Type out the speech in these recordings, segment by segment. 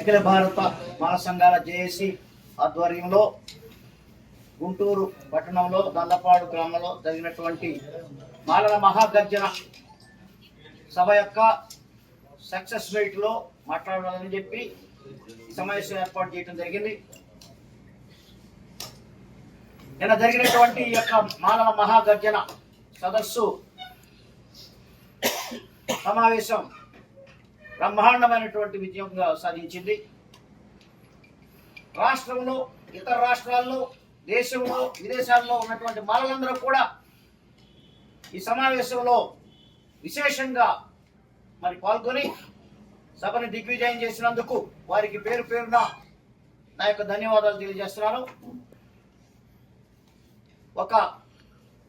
అఖిల భారత మహాసంఘాల జేఏసి ఆధ్వర్యంలో గుంటూరు పట్టణంలో దల్లపాడు గ్రామంలో జరిగినటువంటి మాలల మహాగర్జన సభ యొక్క సక్సెస్ రేట్లో మాట్లాడాలని చెప్పి సమావేశం ఏర్పాటు చేయడం జరిగింది. నిన్న జరిగినటువంటి ఈ యొక్క మాలల మహాగర్జన సదస్సు సమావేశం బ్రహ్మాండమైనటువంటి విజయంగా సాధించింది. రాష్ట్రంలో ఇతర రాష్ట్రాల్లో దేశంలో విదేశాల్లో ఉన్నటువంటి మాలలందరూ కూడా ఈ సమావేశంలో విశేషంగా మరి పాల్గొని సభని దిగ్విజయం చేసినందుకు వారికి పేరు పేరున నా యొక్క ధన్యవాదాలు తెలియజేస్తున్నాను. ఒక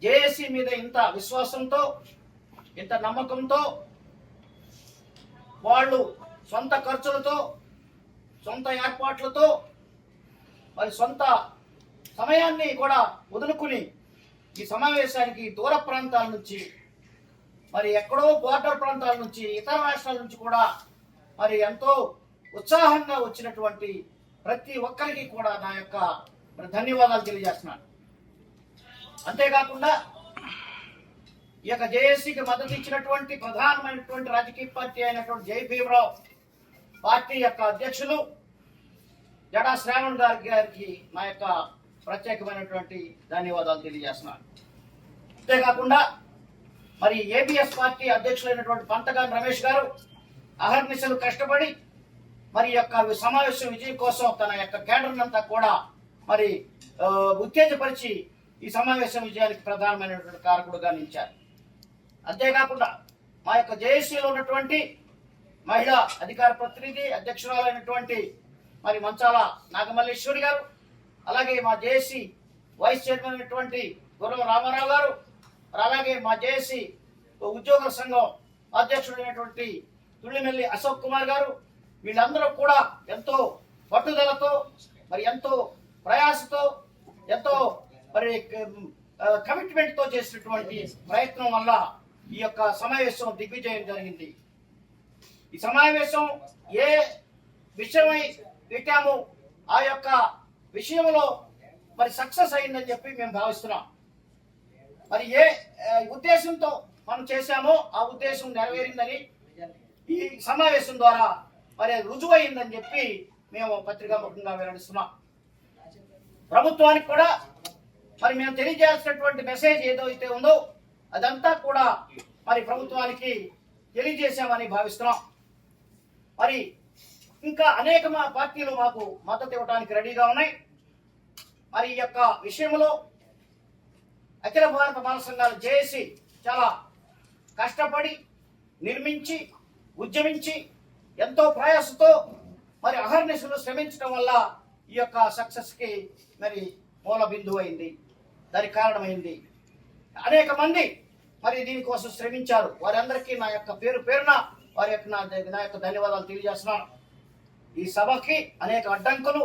జేఏసీ మీద ఇంత విశ్వాసంతో ఇంత నమ్మకంతో వాళ్ళు సొంత ఖర్చులతో సొంత ఏర్పాట్లతో మరి సొంత సమయాన్ని కూడా వదులుకుని ఈ సమావేశానికి దూర ప్రాంతాల నుంచి మరి ఎక్కడో బోర్డర్ ప్రాంతాల నుంచి ఇతర రాష్ట్రాల నుంచి కూడా మరి ఎంతో ఉత్సాహంగా వచ్చినటువంటి ప్రతి ఒక్కరికి కూడా నా యొక్క ధన్యవాదాలు తెలియజేస్తున్నాను. అంతేకాకుండా ఈ యొక్క జేఏసీకి మద్దతు ఇచ్చినటువంటి ప్రధానమైనటువంటి రాజకీయ పార్టీ అయినటువంటి జై భీమరావు పార్టీ యొక్క అధ్యక్షులు జడా శ్రావణ్ గారి గారికి నా యొక్క ప్రత్యేకమైనటువంటి ధన్యవాదాలు తెలియజేస్తున్నాను. అంతేకాకుండా మరి ఏబిఎస్ పార్టీ అధ్యక్షులైనటువంటి పంతగాని రమేష్ గారు అహర్నిశలు కష్టపడి మరి యొక్క సమావేశం విజయం కోసం తన యొక్క కేడర్ అంతా కూడా మరి ఉత్తేజపరిచి ఈ సమావేశం విజయానికి ప్రధానమైనటువంటి కారకుడుగా నిలిచారు. అంతేకాకుండా మా యొక్క జేఏసీలో ఉన్నటువంటి మహిళా అధికార ప్రతినిధి అధ్యక్షురాలైనటువంటి మరి మంచాల నాగమల్లేశ్వరి గారు అలాగే మా జేఏసీ వైస్ చైర్మన్ అయినటువంటి గుర్రం రామారావు గారు అలాగే మా జేఏసీ ఉద్యోగ సంఘం అధ్యక్షుడైనటువంటి తుళ్ళిమెల్లి అశోక్ కుమార్ గారు వీళ్ళందరూ కూడా ఎంతో పట్టుదలతో మరి ఎంతో ప్రయాసతో ఎంతో మరి కమిట్మెంట్తో చేసినటువంటి ప్రయత్నం వల్ల ఈ యొక్క సమావేశం దిగ్విజయం జరిగింది. ఈ సమావేశం ఏ విషయమై పెట్టామో ఆ యొక్క విషయంలో మరి సక్సెస్ అయిందని చెప్పి మేము భావిస్తున్నాం. మరి ఏ ఉద్దేశంతో మనం చేశామో ఆ ఉద్దేశం నెరవేరిందని ఈ సమావేశం ద్వారా మరి రుజువైందని చెప్పి మేము పత్రికాముఖంగా వెల్లడిస్తున్నాం. ప్రభుత్వానికి కూడా మరి మేము తెలియజేయాల్సినటువంటి మెసేజ్ ఏదైతే ఉందో అదంతా కూడా మరి ప్రభుత్వానికి తెలియజేశామని భావిస్తున్నాం. మరి ఇంకా అనేక మా పార్టీలు మాకు మద్దతు ఇవ్వడానికి రెడీగా ఉన్నాయి. మరి ఈ యొక్క విషయంలో అఖిల భారత బాల సంఘాలు జేఏసీ చాలా కష్టపడి నిర్మించి ఉద్యమించి ఎంతో ప్రయాసతో మరి అహర్నిశలు శ్రమించడం వల్ల ఈ యొక్క సక్సెస్కి మరి మూల బిందువు అయింది దానికి కారణమైంది. అనేక మంది మరి దీనికోసం శ్రమించారు. వారందరికీ నా యొక్క పేరు పేరున వారి యొక్క నా నా యొక్క ధన్యవాదాలు తెలియజేస్తున్నాను. ఈ సభకి అనేక అడ్డంకులు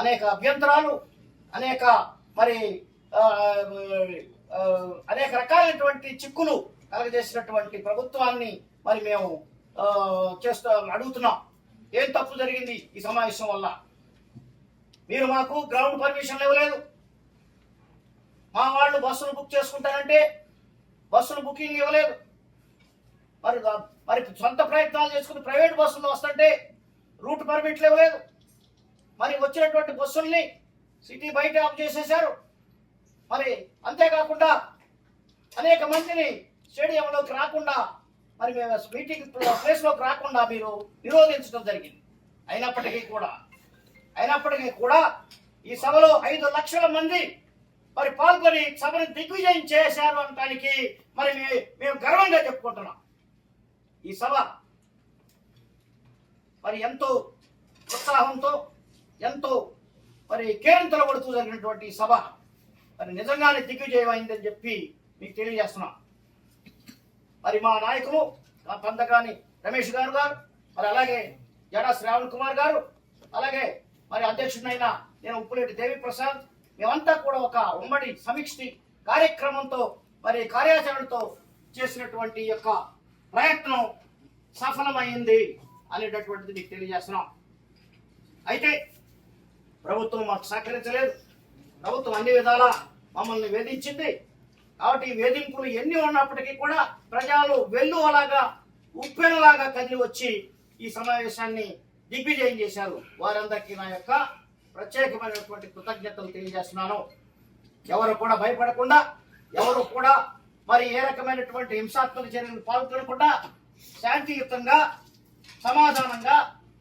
అనేక అభ్యంతరాలు అనేక మరి అనేక రకాలైనటువంటి చిక్కులు కలగజేసినటువంటి ప్రభుత్వాన్ని మరి మేము చేస్తూ అడుగుతున్నాం. ఏం తప్పు జరిగింది ఈ సమావేశం వల్ల? మీరు మాకు గ్రౌండ్ పర్మిషన్ ఇవ్వలేదు. మా వాళ్ళు బస్సులు బుక్ చేసుకుంటారంటే బస్సులు బుకింగ్ ఇవ్వలేదు. మరి మరి సొంత ప్రయత్నాలు చేసుకుని ప్రైవేట్ బస్సులు వస్తుంటే రూట్ పర్మిట్లు ఇవ్వలేదు. మరి వచ్చినటువంటి బస్సుల్ని సిటీ బయట ఆఫ్ చేసేశారు. మరి అంతేకాకుండా అనేక మందిని స్టేడియంలోకి రాకుండా మరి మేము మీటింగ్ ప్లేస్లోకి రాకుండా మీరు నిరోధించడం జరిగింది. అయినప్పటికీ కూడా అయినప్పటికీ కూడా ఈ సభలో ఐదు లక్షల మంది మరి పాల్గొని సభను దిగ్విజయం చేశారు అనటానికి మరి మేము గర్వంగా చెప్పుకుంటున్నాం. ఈ సభ మరి ఎంతో ఉత్సాహంతో ఎంతో మరి కేరింతలు పడుతూ జరిగినటువంటి ఈ సభ మరి నిజంగానే దిగ్విజయం అయిందని చెప్పి మీకు తెలియజేస్తున్నాం. మరి మా నాయకులు మా పంతకాని రమేష్ గారు గారు మరి అలాగే జడా శ్రావణ్ కుమార్ గారు అలాగే మరి అధ్యక్షుడైన నేను ఉప్పులేటి దేవి ప్రసాద్ మేమంతా కూడా ఒక ఉమ్మడి సమిష్టి కార్యక్రమంతో మరి కార్యాచరణతో చేసినటువంటి యొక్క ప్రయత్నం సఫలమైంది అనేటటువంటిది మీకు తెలియజేస్తున్నాం. అయితే ప్రభుత్వం మాకు సహకరించలేదు. ప్రభుత్వం అన్ని విధాలా మమ్మల్ని వేధించింది. కాబట్టి వేధింపులు ఎన్ని ఉన్నప్పటికీ కూడా ప్రజలు వెల్లువలాగా ఉప్పెనలాగా కదిలి వచ్చి ఈ సమావేశాన్ని దిగ్విజయం చేశారు. వారందరికీ నా యొక్క ప్రత్యేకమైనటువంటి కృతజ్ఞతలు తెలియజేస్తున్నాను. ఎవరు కూడా భయపడకుండా ఎవరు కూడా మరి ఏ రకమైనటువంటి హింసాత్మక చర్యలు పాల్గొనకుండా శాంతియుతంగా సమాధానంగా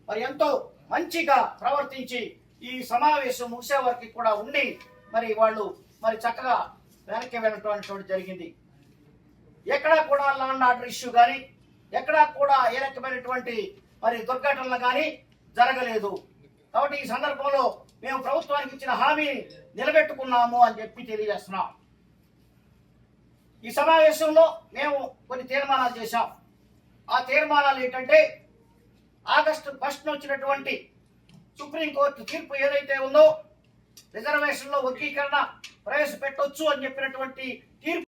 మరి ఎంతో మంచిగా ప్రవర్తించి ఈ సమావేశం ముగిసే వరకు కూడా ఉండి మరి వాళ్ళు మరి చక్కగా వెనక్కి వెళ్ళటం జరిగింది. ఎక్కడా కూడా లాండ్ ఆర్డర్ ఇష్యూ కానీ ఎక్కడా కూడా ఏ రకమైనటువంటి మరి దుర్ఘటనలు కానీ జరగలేదు. కాబట్టి ఈ సందర్భంలో మేము ప్రభుత్వానికి ఇచ్చిన హామీని నిలబెట్టుకున్నాము అని చెప్పి తెలియజేస్తున్నాం. ఈ సమావేశంలో మేము కొన్ని తీర్మానాలు చేశాం. ఆ తీర్మానాలు ఏంటంటే ఆగస్టు ఫస్ట్ వచ్చినటువంటి సుప్రీంకోర్టు తీర్పు ఏదైతే ఉందో రిజర్వేషన్లో వర్గీకరణ ప్రవేశపెట్టొచ్చు అని చెప్పినటువంటి తీర్పు